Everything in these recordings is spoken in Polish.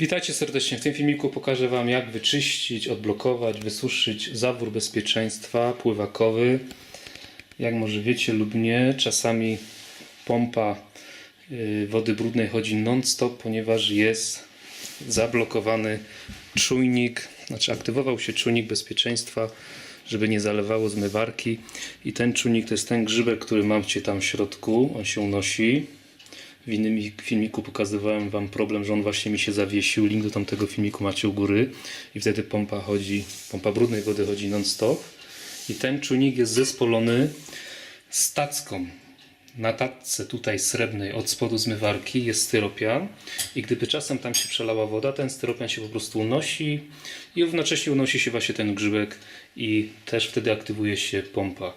Witajcie serdecznie. W tym filmiku pokażę Wam jak wyczyścić, odblokować, wysuszyć zawór bezpieczeństwa pływakowy. Jak może wiecie lub nie, czasami pompa y, wody brudnej chodzi non-stop, ponieważ jest zablokowany czujnik, znaczy aktywował się czujnik bezpieczeństwa, żeby nie zalewało zmywarki i ten czujnik to jest ten grzybek, który macie tam w środku, on się unosi. W innym filmiku pokazywałem Wam problem, że on właśnie mi się zawiesił. Link do tamtego filmiku macie u góry i wtedy pompa chodzi, pompa brudnej wody chodzi non-stop. I ten czujnik jest zespolony z tacką. Na tacce tutaj srebrnej od spodu zmywarki jest styropian i gdyby czasem tam się przelała woda, ten styropian się po prostu unosi i równocześnie unosi się właśnie ten grzybek i też wtedy aktywuje się pompa.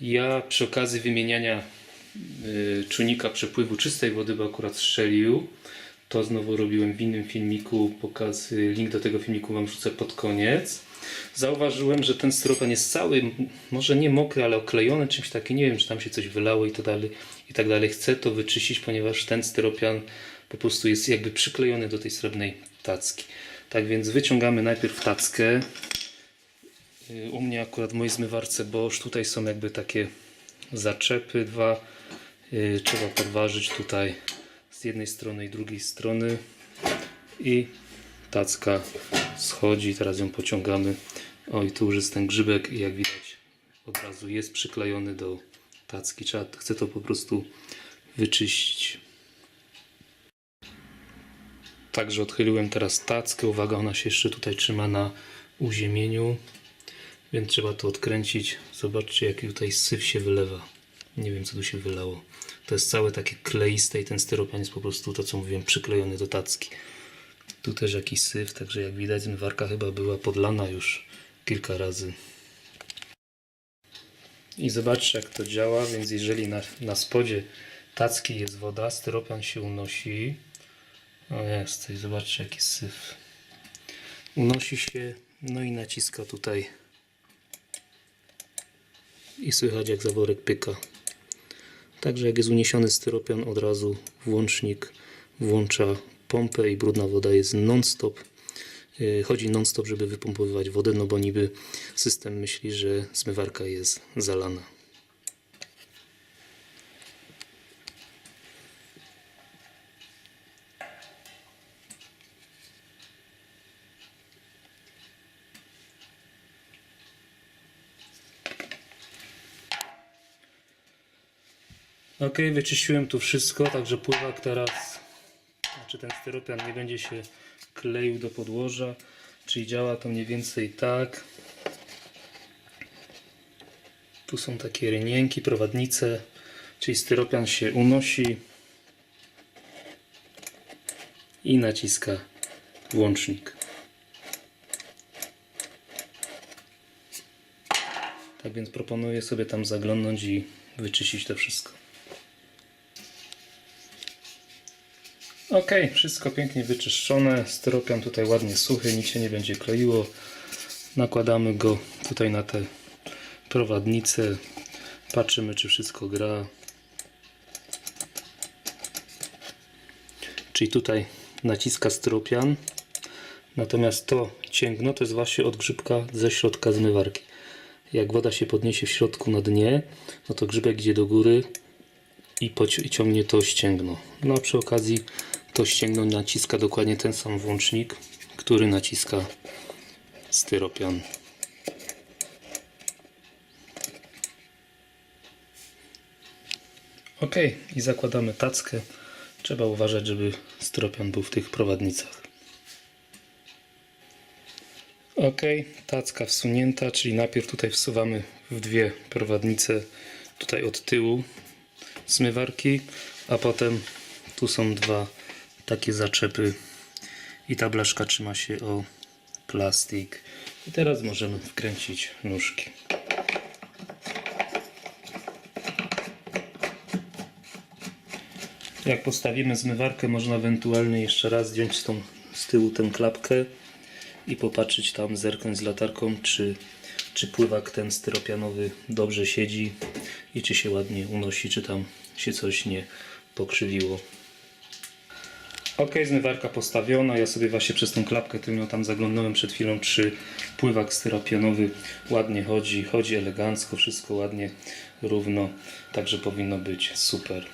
Ja przy okazji wymieniania czujnika przepływu czystej wody, bo akurat strzelił. To znowu robiłem w innym filmiku. Pokaz, y, link do tego filmiku Wam wrzucę pod koniec. Zauważyłem, że ten styropian jest cały, może nie mokry, ale oklejony czymś takim. Nie wiem, czy tam się coś wylało i tak dalej. I tak dalej. Chcę to wyczyścić, ponieważ ten styropian po prostu jest jakby przyklejony do tej srebrnej tacki. Tak więc wyciągamy najpierw tackę. Y, U mnie akurat w mojej zmywarce Bosch tutaj są jakby takie zaczepy dwa. Y, Trzeba podważyć tutaj z jednej strony i drugiej strony i tacka schodzi. Teraz ją pociągamy. O i tu już jest ten grzybek i jak widać od razu jest przyklejony do tacki. Trzeba, chcę to po prostu wyczyścić. Także odchyliłem teraz tackę. Uwaga, ona się jeszcze tutaj trzyma na uziemieniu. Więc trzeba to odkręcić. Zobaczcie, jaki tutaj syf się wylewa. Nie wiem, co tu się wylało. To jest całe takie kleiste i ten styropian jest po prostu to, co mówiłem, przyklejony do tacki. Tu też jakiś syf, także jak widać, zmywarka chyba była podlana już kilka razy. I zobaczcie, jak to działa. Więc jeżeli na, na spodzie tacki jest woda, styropian się unosi. O jest, i zobaczcie, jaki syf. Unosi się, no i naciska tutaj i słychać jak zaworek pyka. Także jak jest uniesiony styropian od razu włącznik włącza pompę i brudna woda jest non-stop. Yy, Chodzi non-stop, żeby wypompowywać wodę, no bo niby system myśli, że zmywarka jest zalana. Ok, wyczyściłem tu wszystko, także pływak teraz, znaczy ten styropian nie będzie się kleił do podłoża, czyli działa to mniej więcej tak. Tu są takie rynienki, prowadnice, czyli styropian się unosi i naciska włącznik. Tak więc proponuję sobie tam zaglądnąć i wyczyścić to wszystko. Ok, wszystko pięknie wyczyszczone. Styropian tutaj ładnie suchy, nic się nie będzie kleiło. Nakładamy go tutaj na te prowadnice. Patrzymy, czy wszystko gra. Czyli tutaj naciska styropian. Natomiast to cięgno to jest właśnie od grzybka ze środka zmywarki. Jak woda się podniesie w środku na dnie, no to grzybek idzie do góry i i ciągnie to ścięgno. No a przy okazji to ścięgno naciska dokładnie ten sam włącznik, który naciska styropian. Ok, i zakładamy tackę. Trzeba uważać, żeby styropian był w tych prowadnicach. Ok, tacka wsunięta, czyli najpierw tutaj wsuwamy w dwie prowadnice tutaj od tyłu zmywarki, a potem tu są dwa takie zaczepy i ta blaszka trzyma się o plastik. I teraz możemy wkręcić nóżki. Jak postawimy zmywarkę, można ewentualnie jeszcze raz zdjąć z, tą, z tyłu tę klapkę i popatrzeć tam, zerknąć z latarką, czy, czy pływak ten styropianowy dobrze siedzi i czy się ładnie unosi, czy tam się coś nie pokrzywiło. Ok, zmywarka postawiona. Ja sobie właśnie przez tą klapkę, ją tam zaglądałem przed chwilą, czy pływak styropianowy ładnie chodzi. Chodzi elegancko, wszystko ładnie, równo. Także powinno być super.